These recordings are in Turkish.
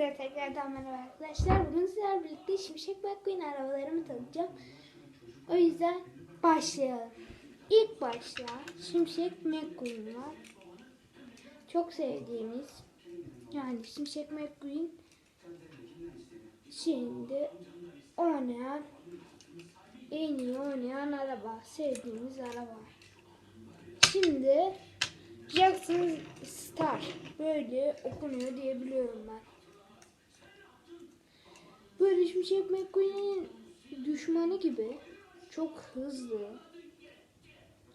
Hepinize tekrardan merhaba arkadaşlar. Bugün sizlerle birlikte Şimşek McQueen arabalarımı tanıtacağım. O yüzden başlayalım. İlk başta Şimşek McQueen var. Çok sevdiğimiz yani Şimşek McQueen şimdi oynayan en iyi oynayan araba. Sevdiğimiz araba. Şimdi Jackson Star böyle okunuyor diyebiliyorum ben. Şimşek McQueen'in düşmanı gibi çok hızlı.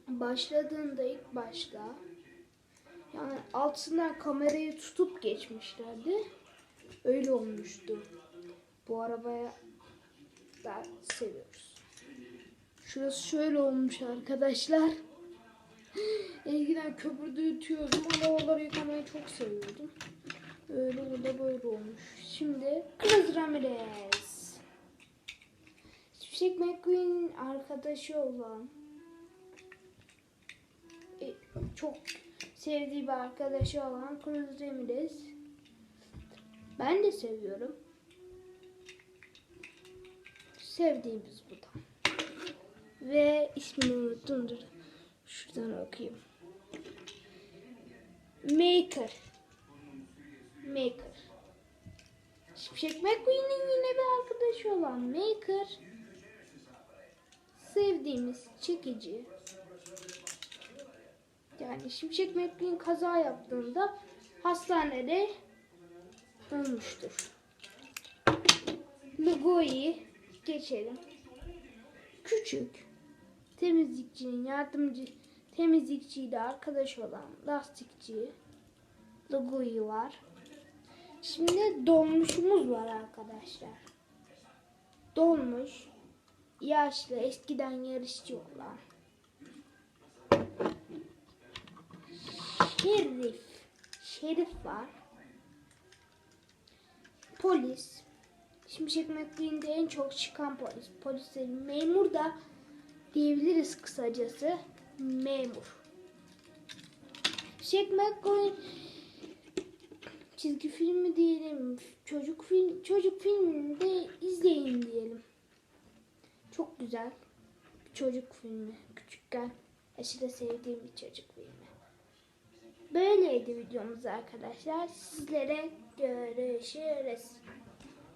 Başladığında ilk başta yani altından kamerayı tutup geçmişlerdi. Öyle olmuştu. Bu arabaya da seviyoruz. Şurası şöyle olmuş arkadaşlar. Eskiden köprüde yutuyordum. Arabaları yıkamayı çok seviyordum. Öyle o da böyle olmuş. Şimdi Cruz Ramirez. Şimşek McQueen'in arkadaşı olan e, çok sevdiği bir arkadaşı olan Cruz Ramirez. Ben de seviyorum. Sevdiğimiz bu da. Ve ismini unuttum dur. Şuradan okuyayım. Maker. Maker. Şimşek McQueen'in yine bir arkadaşı olan Maker. Sevdiğimiz çekici. Yani Şimşek McQueen kaza yaptığında hastanede ölmüştür. Lugo'yu geçelim. Küçük temizlikçinin yardımcı temizlikçiyle arkadaş olan lastikçi Lugui var. Şimdi dolmuşumuz var arkadaşlar. Dolmuş yaşlı eskiden yarışçı olan Şerif Şerif var. Polis Şimşek McQueen'de en çok çıkan polis. Polislerin memur da diyebiliriz kısacası memur. Jack McQueen çizgi filmi diyelim, çocuk film çocuk filmini de izleyin diyelim. Çok güzel bir çocuk filmi. Küçükken aşırı sevdiğim bir çocuk filmi. Böyleydi videomuz arkadaşlar. Sizlere görüşürüz.